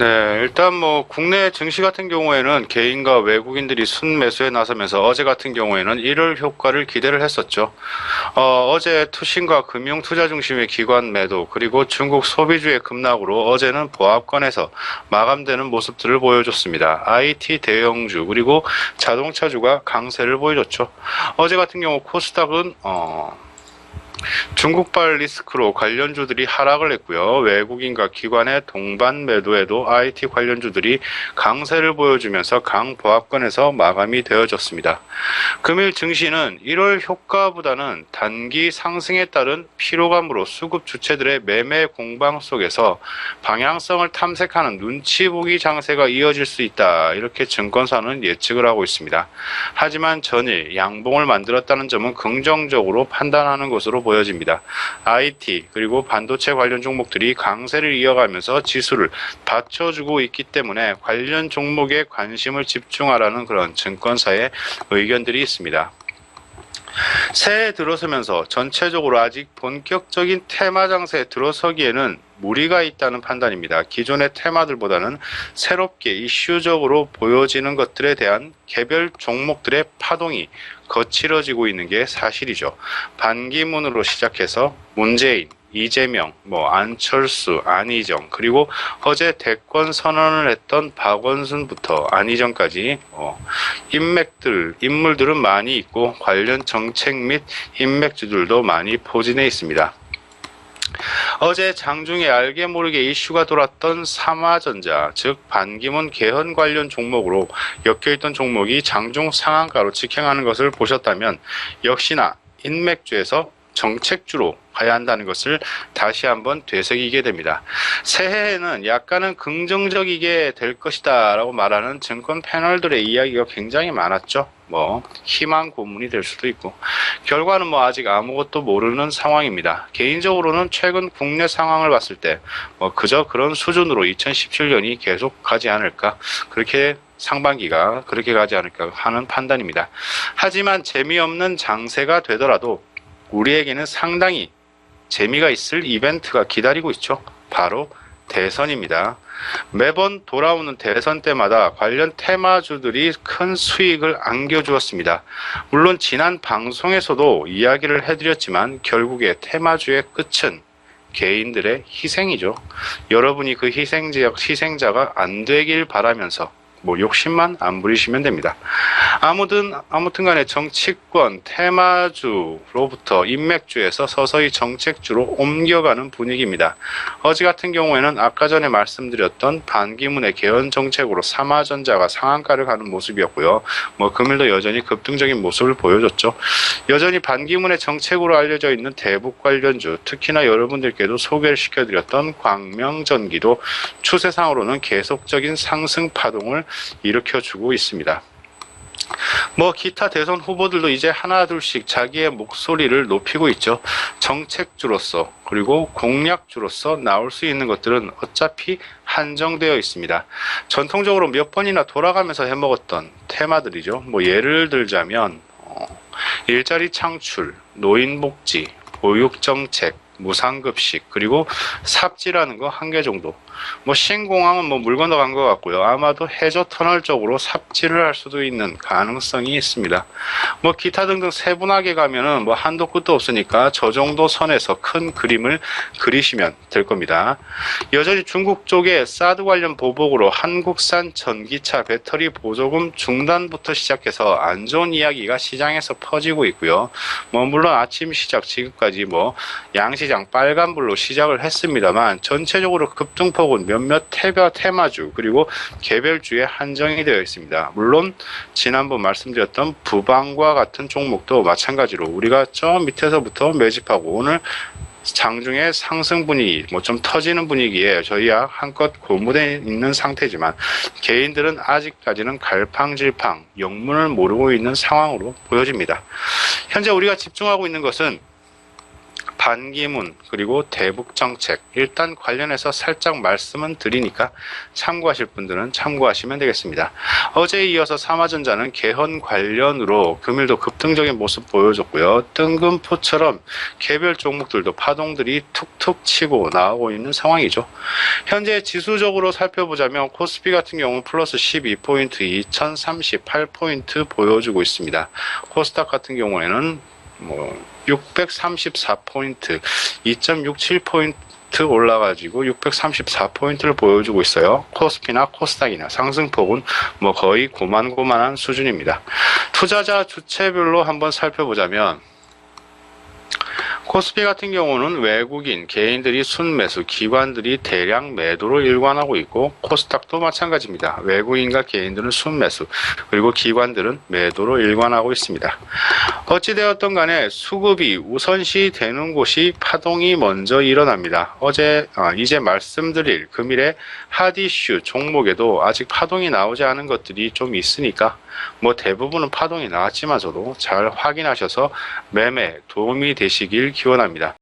네, 일단 뭐 국내 증시 같은 경우에는 개인과 외국인들이 순매수에 나서면서 어제 같은 경우에는 일월 효과를 기대를 했었죠. 어, 어제 투신과 금융 투자 중심의 기관 매도 그리고 중국 소비주의 급락으로 어제는 보합권에서 마감되는 모습들을 보여줬습니다. IT 대형주 그리고 자동차주가 강세를 보여줬죠. 어제 같은 경우 코스닥은 어, 중국발 리스크로 관련주들이 하락을 했고요. 외국인과 기관의 동반 매도에도 IT 관련주들이 강세를 보여주면서 강보합권에서 마감이 되어졌습니다. 금일 증시는 1월 효과보다는 단기 상승에 따른 피로감으로 수급 주체들의 매매 공방 속에서 방향성을 탐색하는 눈치 보기 장세가 이어질 수 있다. 이렇게 증권사는 예측을 하고 있습니다. 하지만 전일 양봉을 만들었다는 점은 긍정적으로 판단하는 것으로 보 여집니다. IT 그리고 반도체 관련 종목들이 강세를 이어가면서 지수를 받쳐주고 있기 때문에 관련 종목에 관심을 집중하라는 그런 증권사의 의견들이 있습니다. 새해 들어서면서 전체적으로 아직 본격적인 테마 장세에 들어서기에는 무리가 있다는 판단입니다. 기존의 테마들보다는 새롭게 이슈적으로 보여지는 것들에 대한 개별 종목들의 파동이 거칠어지고 있는 게 사실이죠. 반기문으로 시작해서 문재인, 이재명, 뭐 안철수, 안희정 그리고 어제 대권 선언을 했던 박원순부터 안희정까지 어, 인맥들 인물들은 많이 있고 관련 정책 및 인맥주들도 많이 포진해 있습니다. 어제 장중에 알게 모르게 이슈가 돌았던 삼화전자, 즉 반기문 개헌 관련 종목으로 엮여있던 종목이 장중 상한가로 직행하는 것을 보셨다면 역시나 인맥주에서 정책주로 가야 한다는 것을 다시 한번 되새기게 됩니다. 새해에는 약간은 긍정적이게 될 것이다 라고 말하는 증권 패널들의 이야기가 굉장히 많았죠. 뭐 희망 고문이 될 수도 있고 결과는 뭐 아직 아무것도 모르는 상황입니다. 개인적으로는 최근 국내 상황을 봤을 때 뭐 그저 그런 수준으로 2017년이 계속 가지 않을까 그렇게 상반기가 그렇게 가지 않을까 하는 판단입니다. 하지만 재미없는 장세가 되더라도 우리에게는 상당히 재미가 있을 이벤트가 기다리고 있죠. 바로 대선입니다. 매번 돌아오는 대선 때마다 관련 테마주들이 큰 수익을 안겨주었습니다. 물론 지난 방송에서도 이야기를 해드렸지만 결국에 테마주의 끝은 개인들의 희생이죠. 여러분이 그 희생자, 희생자가 안 되길 바라면서 뭐 욕심만 안 부리시면 됩니다. 아무든 아무튼 간에 정치권 테마주로부터 인맥주에서 서서히 정책주로 옮겨가는 분위기입니다. 어제 같은 경우에는 아까 전에 말씀드렸던 반기문의 개헌 정책으로 삼화전자가 상한가를 가는 모습이었고요. 뭐 금일도 여전히 급등적인 모습을 보여줬죠. 여전히 반기문의 정책으로 알려져 있는 대북 관련주, 특히나 여러분들께도 소개를 시켜드렸던 광명전기도 추세상으로는 계속적인 상승 파동을 일으켜주고 있습니다. 뭐 기타 대선 후보들도 이제 하나 둘씩 자기의 목소리를 높이고 있죠. 정책주로서 그리고 공약주로서 나올 수 있는 것들은 어차피 한정되어 있습니다. 전통적으로 몇 번이나 돌아가면서 해먹었던 테마들이죠. 뭐 예를 들자면 어, 일자리 창출, 노인복지, 보육정책, 무상급식 그리고 삽지라는 거 한 개 정도. 뭐 신공항은 뭐 물 건너간 것 같고요. 아마도 해저 터널 쪽으로 삽지를 할 수도 있는 가능성이 있습니다. 뭐 기타 등등 세분하게 가면은 뭐 한도 끝도 없으니까 저 정도 선에서 큰 그림을 그리시면 될 겁니다. 여전히 중국 쪽에 사드 관련 보복으로 한국산 전기차 배터리 보조금 중단부터 시작해서 안 좋은 이야기가 시장에서 퍼지고 있고요. 뭐 물론 아침 시작 지금까지 뭐 양시 장 빨간불로 시작을 했습니다만 전체적으로 급등폭은 몇몇 테마 테마주 그리고 개별주에 한정이 되어 있습니다. 물론 지난번 말씀드렸던 부방과 같은 종목도 마찬가지로 우리가 저 밑에서부터 매집하고 오늘 장중에 상승 분위기, 뭐 좀 터지는 분위기에 저희야 한껏 고무돼 있는 상태지만 개인들은 아직까지는 갈팡질팡 영문을 모르고 있는 상황으로 보여집니다. 현재 우리가 집중하고 있는 것은 반기문 그리고 대북 정책 일단 관련해서 살짝 말씀은 드리니까 참고하실 분들은 참고하시면 되겠습니다. 어제에 이어서 삼화전자는 개헌 관련으로 금일도 급등적인 모습 보여줬고요. 뜬금포처럼 개별 종목들도 파동들이 툭툭 치고 나오고 있는 상황이죠. 현재 지수적으로 살펴보자면 코스피 같은 경우는 플러스 12포인트 2038포인트 보여주고 있습니다. 코스닥 같은 경우에는 뭐 634포인트 2.67포인트 올라가지고 634포인트를 보여주고 있어요. 코스피나 코스닥이나 상승폭은 뭐 거의 고만고만한 수준입니다. 투자자 주체별로 한번 살펴보자면 코스피 같은 경우는 외국인 개인들이 순매수, 기관들이 대량 매도를 일관하고 있고 코스닥도 마찬가지입니다. 외국인과 개인들은 순매수, 그리고 기관들은 매도로 일관하고 있습니다. 어찌되었던 간에 수급이 우선시 되는 곳이 파동이 먼저 일어납니다. 어제 아, 이제 말씀드릴 금일의 핫이슈 종목에도 아직 파동이 나오지 않은 것들이 좀 있으니까 뭐 대부분은 파동이 나왔지만서도 잘 확인하셔서 매매 도움이 되시길 기원합니다.